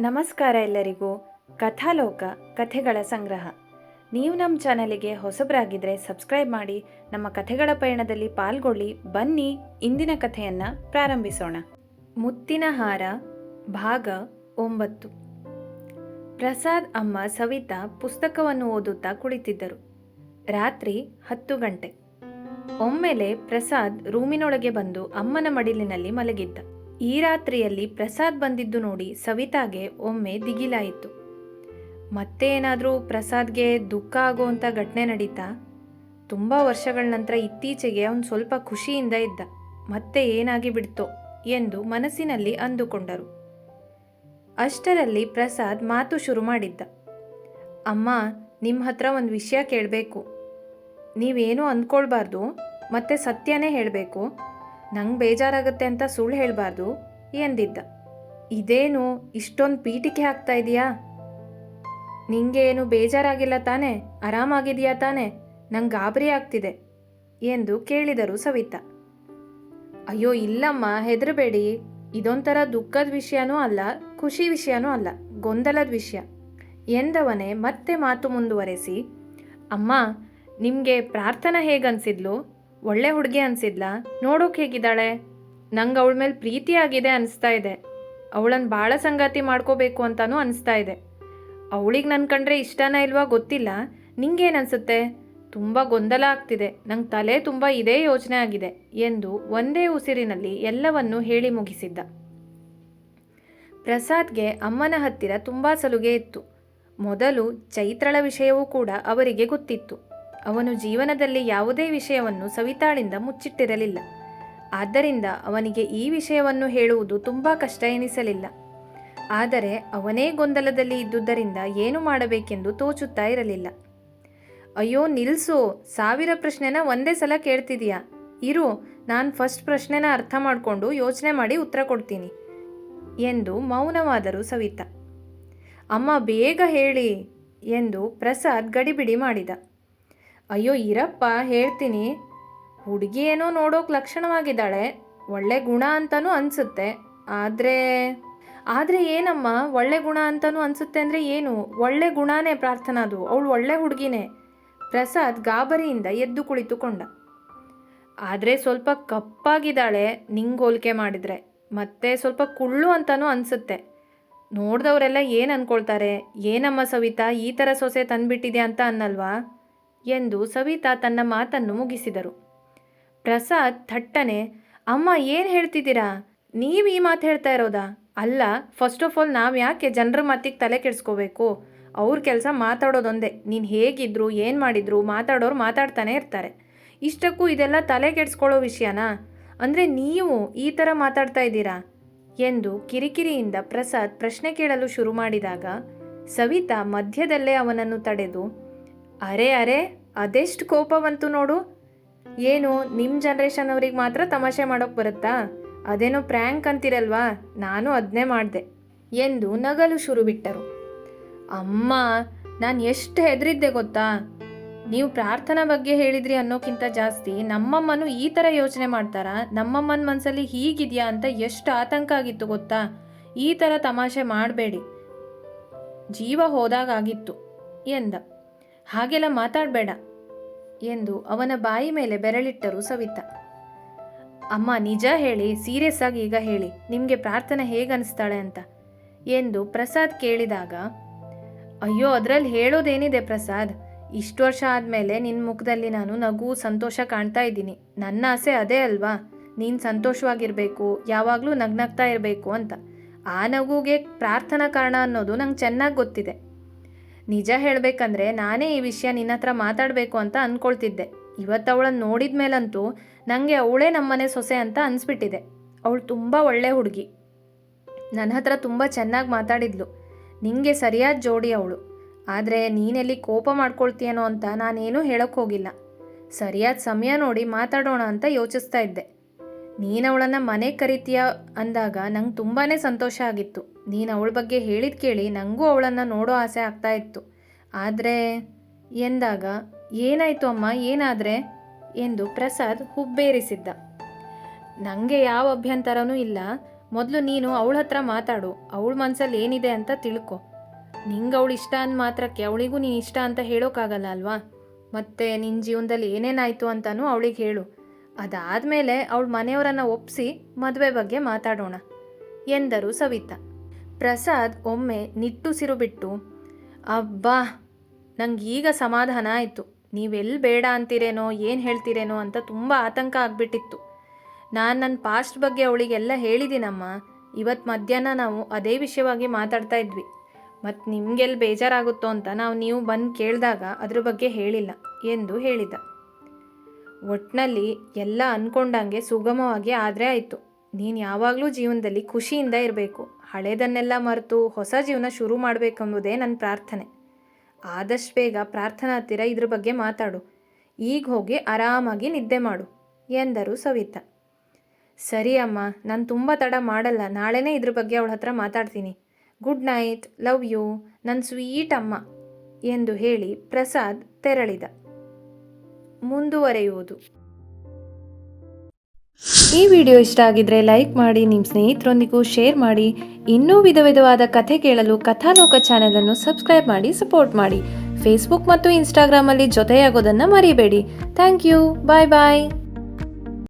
ನಮಸ್ಕಾರ ಎಲ್ಲರಿಗೂ. ಕಥಾಲೋಕ, ಕಥೆಗಳ ಸಂಗ್ರಹ. ನೀವು ನಮ್ಮ ಚಾನಲಿಗೆ ಹೊಸಬರಾಗಿದ್ದರೆ ಸಬ್ಸ್ಕ್ರೈಬ್ ಮಾಡಿ, ನಮ್ಮ ಕಥೆಗಳ ಪಯಣದಲ್ಲಿ ಪಾಲ್ಗೊಳ್ಳಿ, ಬನ್ನಿ, ಇಂದಿನ ಕಥೆಯನ್ನು ಪ್ರಾರಂಭಿಸೋಣ. ಮುತ್ತಿನ ಹಾರ, ಭಾಗ ಒಂಬತ್ತು. ಪ್ರಸಾದ್ ಅಮ್ಮ ಸವಿತಾ ಪುಸ್ತಕವನ್ನು ಓದುತ್ತಾ ಕುಳಿತಿದ್ದರು. ರಾತ್ರಿ ಹತ್ತು ಗಂಟೆ. ಒಮ್ಮೆಲೆ ಪ್ರಸಾದ್ ರೂಮಿನೊಳಗೆ ಬಂದು ಅಮ್ಮನ ಮಡಿಲಿನಲ್ಲಿ ಮಲಗಿದ್ದ. ಈ ರಾತ್ರಿಯಲ್ಲಿ ಪ್ರಸಾದ್ ಬಂದಿದ್ದು ನೋಡಿ ಸವಿತಾಗೆ ಒಮ್ಮೆ ದಿಗಿಲಾಯಿತು. ಮತ್ತೆ ಏನಾದರೂ ಪ್ರಸಾದ್ಗೆ ದುಃಖ ಆಗುವಂಥ ಘಟನೆ ನಡೀತಾ? ತುಂಬ ವರ್ಷಗಳ ನಂತರ ಇತ್ತೀಚೆಗೆ ಅವನು ಸ್ವಲ್ಪ ಖುಷಿಯಿಂದ ಇದ್ದ. ಮತ್ತೆ ಏನಾಗಿ ಬಿಡ್ತೋ ಎಂದು ಮನಸ್ಸಿನಲ್ಲಿ ಅಂದುಕೊಂಡರು. ಅಷ್ಟರಲ್ಲಿ ಪ್ರಸಾದ್ ಮಾತು ಶುರು ಮಾಡಿದ್ದ. ಅಮ್ಮ ನಿಮ್ಮ ಹತ್ರ ಒಂದು ವಿಷಯ ಕೇಳಬೇಕು. ನೀವೇನೂ ಅಂದ್ಕೊಳ್ಬಾರ್ದು ಮತ್ತೆ ಸತ್ಯನೇ ಹೇಳಬೇಕು. ನಂಗೆ ಬೇಜಾರಾಗುತ್ತೆ ಅಂತ ಸುಳ್ಳು ಹೇಳಬಾರ್ದು ಎಂದಿದ್ದ. ಇದೇನು ಇಷ್ಟೊಂದು ಪೀಟಿಕೆ ಹಾಕ್ತಾ ಇದೆಯಾ? ನಿಂಗೆ ಏನು ಬೇಜಾರಾಗಿಲ್ಲ ತಾನೇ? ಆರಾಮಾಗಿದೆಯಾ ತಾನೇ? ನಂಗೆ ಗಾಬರಿ ಆಗ್ತಿದೆ ಎಂದು ಕೇಳಿದರು ಸವಿತಾ. ಅಯ್ಯೋ ಇಲ್ಲಮ್ಮ, ಹೆದರಬೇಡಿ. ಇದೊಂಥರ ದುಃಖದ ವಿಷಯನೂ ಅಲ್ಲ, ಖುಷಿ ವಿಷಯನೂ ಅಲ್ಲ, ಗೊಂದಲದ ವಿಷಯ. ಎಂದವನೇ ಮತ್ತೆ ಮಾತು ಮುಂದುವರೆಸಿ, ಅಮ್ಮ, ನಿಮಗೆ ಪ್ರಾರ್ಥನಾ ಹೇಗನ್ಸಿದ್ಲು? ಒಳ್ಳೆ ಹುಡುಗಿ ಅನ್ಸಿದ್ಲಾ? ನೋಡೋಕೆ ಹೇಗಿದ್ದಾಳೆ? ನಂಗೆ ಅವಳ ಮೇಲೆ ಪ್ರೀತಿ ಆಗಿದೆ ಅನಿಸ್ತಾ ಇದೆ. ಅವಳನ್ನು ಭಾಳ ಸಂಗಾತಿ ಮಾಡ್ಕೋಬೇಕು ಅಂತಲೂ ಅನಿಸ್ತಾ ಇದೆ. ಅವಳಿಗೆ ನನ್ನ ಕಂಡ್ರೆ ಇಷ್ಟನ ಇಲ್ವಾ ಗೊತ್ತಿಲ್ಲ. ನಿಂಗೇನು ಅನ್ಸುತ್ತೆ? ತುಂಬ ಗೊಂದಲ ಆಗ್ತಿದೆ. ನಂಗೆ ತಲೆ ತುಂಬ ಇದೇ ಯೋಚನೆ ಆಗಿದೆ ಎಂದು ಒಂದೇ ಉಸಿರಿನಲ್ಲಿ ಎಲ್ಲವನ್ನೂ ಹೇಳಿ ಮುಗಿಸಿದ್ದ. ಪ್ರಸಾದ್ಗೆ ಅಮ್ಮನ ಹತ್ತಿರ ತುಂಬ ಸಲುಗೆ ಇತ್ತು. ಮೊದಲು ಚೈತ್ರಳ ವಿಷಯವೂ ಕೂಡ ಅವರಿಗೆ ಗೊತ್ತಿತ್ತು. ಅವನು ಜೀವನದಲ್ಲಿ ಯಾವುದೇ ವಿಷಯವನ್ನು ಸವಿತಾಳಿಂದ ಮುಚ್ಚಿಟ್ಟಿರಲಿಲ್ಲ. ಆದ್ದರಿಂದ ಅವನಿಗೆ ಈ ವಿಷಯವನ್ನು ಹೇಳುವುದು ತುಂಬ ಕಷ್ಟ ಎನಿಸಲಿಲ್ಲ. ಆದರೆ ಅವನೇ ಗೊಂದಲದಲ್ಲಿ ಇದ್ದುದರಿಂದ ಏನು ಮಾಡಬೇಕೆಂದು ತೋಚುತ್ತಾ ಇರಲಿಲ್ಲ. ಅಯ್ಯೋ, ನಿಲ್ಸು! ಸಾವಿರ ಪ್ರಶ್ನೆನ ಒಂದೇ ಸಲ ಕೇಳ್ತಿದೀಯಾ? ಇರು, ನಾನು ಫಸ್ಟ್ ಪ್ರಶ್ನೆನ ಅರ್ಥ ಮಾಡಿಕೊಂಡು ಯೋಚನೆ ಮಾಡಿ ಉತ್ತರ ಕೊಡ್ತೀನಿ ಎಂದು ಮೌನವಾದರು ಸವಿತಾ. ಅಮ್ಮ, ಬೇಗ ಹೇಳಿ ಎಂದು ಪ್ರಸಾದ್ ಗಡಿಬಿಡಿ ಮಾಡಿದ. ಅಯ್ಯೋ ಇರಪ್ಪ ಹೇಳ್ತೀನಿ. ಹುಡುಗಿ ಏನೋ ನೋಡೋಕೆ ಲಕ್ಷಣವಾಗಿದ್ದಾಳೆ. ಒಳ್ಳೆ ಗುಣ ಅಂತಲೂ ಅನಿಸುತ್ತೆ. ಆದರೆ ಆದರೆ ಏನಮ್ಮ, ಒಳ್ಳೆ ಗುಣ ಅಂತಲೂ ಅನಿಸುತ್ತೆ ಅಂದರೆ ಏನು? ಒಳ್ಳೆ ಗುಣನೇ ಪ್ರಾರ್ಥನಾದು ಅವಳು ಒಳ್ಳೆ ಹುಡುಗಿನೇ. ಪ್ರಸಾದ್ ಗಾಬರಿಯಿಂದ ಎದ್ದು ಕುಳಿತುಕೊಂಡ ಆದರೆ ಸ್ವಲ್ಪ ಕಪ್ಪಾಗಿದ್ದಾಳೆ ನಿಂಗೆ ಹೋಲಿಕೆ ಮಾಡಿದರೆ. ಮತ್ತೆ ಸ್ವಲ್ಪ ಕುಳ್ಳು ಅಂತಲೂ ಅನಿಸುತ್ತೆ. ನೋಡ್ದವರೆಲ್ಲ ಏನು ಅಂದ್ಕೊಳ್ತಾರೆ ಏನಮ್ಮ ಸವಿತಾ, ಈ ಥರ ಸೊಸೆ ತಂದುಬಿಟ್ಟಿದೆ ಅಂತ ಅನ್ನಲ್ವಾ? ಎಂದು ಸವಿತಾ ತನ್ನ ಮಾತನ್ನು ಮುಗಿಸಿದರು. ಪ್ರಸಾದ್ ಥಟ್ಟನೆ, ಅಮ್ಮ, ಏನು ಹೇಳ್ತಿದ್ದೀರಾ? ನೀವು ಈ ಮಾತು ಹೇಳ್ತಾ ಇರೋದಾ? ಅಲ್ಲ ಫಸ್ಟ್ ಆಫ್ ಆಲ್ ನಾವು ಯಾಕೆ ಜನರ ಮಾತಿಗೆ ತಲೆ ಕೆಡಿಸ್ಕೋಬೇಕು? ಅವ್ರ ಕೆಲಸ ಮಾತಾಡೋದೊಂದೇ. ನೀನು ಹೇಗಿದ್ರು, ಏನು ಮಾಡಿದ್ರು, ಮಾತಾಡೋರು ಮಾತಾಡ್ತಾನೆ ಇರ್ತಾರೆ. ಇಷ್ಟಕ್ಕೂ ಇದೆಲ್ಲ ತಲೆ ಕೆಡಿಸ್ಕೊಳ್ಳೋ ವಿಷಯನಾ? ಅಂದರೆ ನೀವು ಈ ಥರ ಮಾತಾಡ್ತಾ ಇದ್ದೀರಾ? ಎಂದು ಕಿರಿಕಿರಿಯಿಂದ ಪ್ರಸಾದ್ ಪ್ರಶ್ನೆ ಕೇಳಲು ಶುರು ಮಾಡಿದಾಗ ಸವಿತಾ ಮಧ್ಯದಲ್ಲೇ ಅವನನ್ನು ತಡೆದು ಅರೆ ಅರೆ, ಅದೆಷ್ಟು ಕೋಪ ಬಂತು ನೋಡು. ಏನು ನಿಮ್ಮ ಜನ್ರೇಷನ್ ಅವ್ರಿಗೆ ಮಾತ್ರ ತಮಾಷೆ ಮಾಡೋಕೆ ಬರುತ್ತಾ? ಅದೇನೋ ಪ್ರ್ಯಾಂಕ್ ಅಂತಿರಲ್ವಾ? ನಾನು ಅದನ್ನೇ ಮಾಡಿದೆ ಎಂದು ನಗಲು ಶುರು ಬಿಟ್ಟರು. ಅಮ್ಮ, ನಾನು ಎಷ್ಟು ಹೆದರಿದ್ದೆ ಗೊತ್ತಾ? ನೀವು ಪ್ರಾರ್ಥನಾ ಬಗ್ಗೆ ಹೇಳಿದ್ರಿ ಅನ್ನೋಕ್ಕಿಂತ ಜಾಸ್ತಿ ನಮ್ಮಮ್ಮನು ಈ ಥರ ಯೋಚನೆ ಮಾಡ್ತಾರಾ? ನಮ್ಮಮ್ಮನ ಮನಸ್ಸಲ್ಲಿ ಹೀಗಿದೆಯಾ ಅಂತ ಎಷ್ಟು ಆತಂಕ ಆಗಿತ್ತು ಗೊತ್ತಾ? ಈ ಥರ ತಮಾಷೆ ಮಾಡಬೇಡಿ. ಜೀವ ಹೋದಾಗಿತ್ತು ಎಂದ. ಹಾಗೆಲ್ಲ ಮಾತಾಡಬೇಡ ಎಂದು ಅವನ ಬಾಯಿ ಮೇಲೆ ಬೆರಳಿಟ್ಟರು ಸವಿತಾ. ಅಮ್ಮ, ನಿಜ ಹೇಳಿ ಸೀರಿಯಸ್ ಆಗಿ ಈಗ ಹೇಳಿ, ನಿಮಗೆ ಪ್ರಾರ್ಥನೆ ಹೇಗನ್ನಿಸ್ತಾಳೆ ಅಂತ ಎಂದು ಪ್ರಸಾದ್ ಕೇಳಿದಾಗ, ಅಯ್ಯೋ, ಅದರಲ್ಲಿ ಹೇಳೋದೇನಿದೆ ಪ್ರಸಾದ್? ಇಷ್ಟು ವರ್ಷ ಆದಮೇಲೆ ನಿನ್ನ ಮುಖದಲ್ಲಿ ನಾನು ನಗು, ಸಂತೋಷ ಕಾಣ್ತಾ ಇದ್ದೀನಿ. ನನ್ನ ಆಸೆ ಅದೇ ಅಲ್ವಾ? ನೀನು ಸಂತೋಷವಾಗಿರಬೇಕು, ಯಾವಾಗಲೂ ನಗ್ನಗ್ತಾ ಇರಬೇಕು ಅಂತ. ಆ ನಗುಗೆ ಪ್ರಾರ್ಥನಾ ಕಾರಣ ಅನ್ನೋದು ನಂಗೆ ಚೆನ್ನಾಗಿ ಗೊತ್ತಿದೆ. ನಿಜ ಹೇಳಬೇಕಂದ್ರೆ ನಾನೇ ಈ ವಿಷಯ ನಿನ್ನ ಹತ್ರ ಮಾತಾಡಬೇಕು ಅಂತ ಅಂದ್ಕೊಳ್ತಿದ್ದೆ ಇವತ್ತು ಅವಳನ್ನು ನೋಡಿದ ಮೇಲಂತೂ ನನಗೆ ಅವಳೇ ನಮ್ಮನೆ ಸೊಸೆ ಅಂತ ಅನಿಸ್ಬಿಟ್ಟಿದೆ. ಅವಳು ತುಂಬ ಒಳ್ಳೆ ಹುಡುಗಿ. ನನ್ನ ಹತ್ರ ತುಂಬ ಚೆನ್ನಾಗಿ ಮಾತಾಡಿದ್ಲು. ನಿಂಗೆ ಸರಿಯಾದ ಜೋಡಿ ಅವಳು. ಆದರೆ ನೀನೆಲ್ಲಿ ಕೋಪ ಮಾಡ್ಕೊಳ್ತೀಯನೋ ಅಂತ ನಾನೇನೂ ಹೇಳೋಕ್ಕೆ ಹೋಗಿಲ್ಲ. ಸರಿಯಾದ ಸಮಯ ನೋಡಿ ಮಾತಾಡೋಣ ಅಂತ ಯೋಚಿಸ್ತಾ ಇದ್ದೆ. ನೀನು ಅವಳನ್ನು ಮನೆ ಕರಿತೀಯ ಅಂದಾಗ ನಂಗೆ ತುಂಬಾ ಸಂತೋಷ ಆಗಿತ್ತು. ನೀನು ಅವಳ ಬಗ್ಗೆ ಹೇಳಿದ ಕೇಳಿ ನನಗೂ ಅವಳನ್ನು ನೋಡೋ ಆಸೆ ಆಗ್ತಾ ಇತ್ತು. ಆದರೆ ಎಂದಾಗ, ಏನಾಯಿತು ಅಮ್ಮ, ಏನಾದರೆ ಎಂದು ಪ್ರಸಾದ್ ಹುಬ್ಬೇರಿಸಿದ್ದ. ನನಗೆ ಯಾವ ಅಭ್ಯಂತರನೂ ಇಲ್ಲ. ಮೊದಲು ನೀನು ಅವಳ ಹತ್ರ ಮಾತಾಡು, ಅವಳ ಮನಸ್ಸಲ್ಲಿ ಏನಿದೆ ಅಂತ ತಿಳ್ಕೊ. ನಿಂಗೆ ಅವಳು ಇಷ್ಟ ಅಂದ ಮಾತ್ರಕ್ಕೆ ಅವಳಿಗೂ ನೀನು ಇಷ್ಟ ಅಂತ ಹೇಳೋಕ್ಕಾಗಲ್ಲ ಅಲ್ವಾ? ಮತ್ತು ನಿನ್ನ ಜೀವನದಲ್ಲಿ ಏನೇನಾಯಿತು ಅಂತಲೂ ಅವಳಿಗೆ ಹೇಳು. ಅದಾದಮೇಲೆ ಅವಳ ಮನೆಯವರನ್ನು ಒಪ್ಪಿಸಿ ಮದುವೆ ಬಗ್ಗೆ ಮಾತಾಡೋಣ, ಎಂದರು ಸವಿತಾ. ಪ್ರಸಾದ್ ಒಮ್ಮೆ ನಿಟ್ಟುಸಿರು ಬಿಟ್ಟು, ಅಬ್ಬಾ, ನಂಗೆ ಈಗ ಸಮಾಧಾನ ಆಯಿತು. ನೀವೆಲ್ಲಿ ಬೇಡ ಅಂತೀರೇನೋ, ಏನು ಹೇಳ್ತೀರೇನೋ ಅಂತ ತುಂಬ ಆತಂಕ ಆಗಿಬಿಟ್ಟಿತ್ತು. ನಾನು ನನ್ನ ಪಾಸ್ಟ್ ಬಗ್ಗೆ ಅವಳಿಗೆಲ್ಲ ಹೇಳಿದ್ದೀನಮ್ಮ ಇವತ್ತು ಮಧ್ಯಾಹ್ನ ನಾವು ಅದೇ ವಿಷಯವಾಗಿ ಮಾತಾಡ್ತಾ ಇದ್ವಿ. ಮತ್ತು ನಿಮಗೆಲ್ಲಿ ಬೇಜಾರಾಗುತ್ತೋ ಅಂತ ನಾವು ನೀವು ಬಂದು ಕೇಳಿದಾಗ ಅದ್ರ ಬಗ್ಗೆ ಹೇಳಿಲ್ಲ, ಎಂದು ಹೇಳಿದ. ಒಟ್ನಲ್ಲಿ ಎಲ್ಲ ಅಂದ್ಕೊಂಡಂಗೆ ಸುಗಮವಾಗಿ ಆದರೆ ಆಯಿತು. ನೀನು ಯಾವಾಗಲೂ ಜೀವನದಲ್ಲಿ ಖುಷಿಯಿಂದ ಇರಬೇಕು. ಹಳೆದನ್ನೆಲ್ಲ ಮರೆತು ಹೊಸ ಜೀವನ ಶುರು ಮಾಡಬೇಕೆಂಬುದೇ ನನ್ನ ಪ್ರಾರ್ಥನೆ. ಆದಷ್ಟು ಬೇಗ ಪ್ರಾರ್ಥನಾ ಹತ್ತಿರ ಇದ್ರ ಬಗ್ಗೆ ಮಾತಾಡು. ಈಗ ಹೋಗಿ ಆರಾಮಾಗಿ ನಿದ್ದೆ ಮಾಡು, ಎಂದರು ಸವಿತಾ. ಸರಿ ಅಮ್ಮ, ನಾನು ತುಂಬ ತಡ ಮಾಡಲ್ಲ, ನಾಳೆನೇ ಇದ್ರ ಬಗ್ಗೆ ಅವಳ ಹತ್ರ ಮಾತಾಡ್ತೀನಿ. ಗುಡ್ ನೈಟ್, ಲವ್ ಯು ನನ್ನ ಸ್ವೀಟ್ ಅಮ್ಮ, ಎಂದು ಹೇಳಿ ಪ್ರಸಾದ್ ತೆರಳಿದ. ಮುಂದುವರೆಯುವುದು. ಈ ವಿಡಿಯೋ ಇಷ್ಟ ಆಗಿದ್ರೆ ಲೈಕ್ ಮಾಡಿ ನಿಮ್ಮ ಸ್ನೇಹಿತರೊಂದಿಗೂ ಶೇರ್ ಮಾಡಿ. ಇನ್ನೂ ವಿಧ ವಿಧವಾದ ಕಥೆ ಕೇಳಲು ಕಥಾಲೋಕ ಚಾನೆಲನ್ನು ಸಬ್ಸ್ಕ್ರೈಬ್ ಮಾಡಿ, ಸಪೋರ್ಟ್ ಮಾಡಿ. ಫೇಸ್ಬುಕ್ ಮತ್ತು ಇನ್ಸ್ಟಾಗ್ರಾಮಲ್ಲಿ ಜೊತೆಯಾಗೋದನ್ನು ಮರಿಬೇಡಿ. Thank you. Bye bye.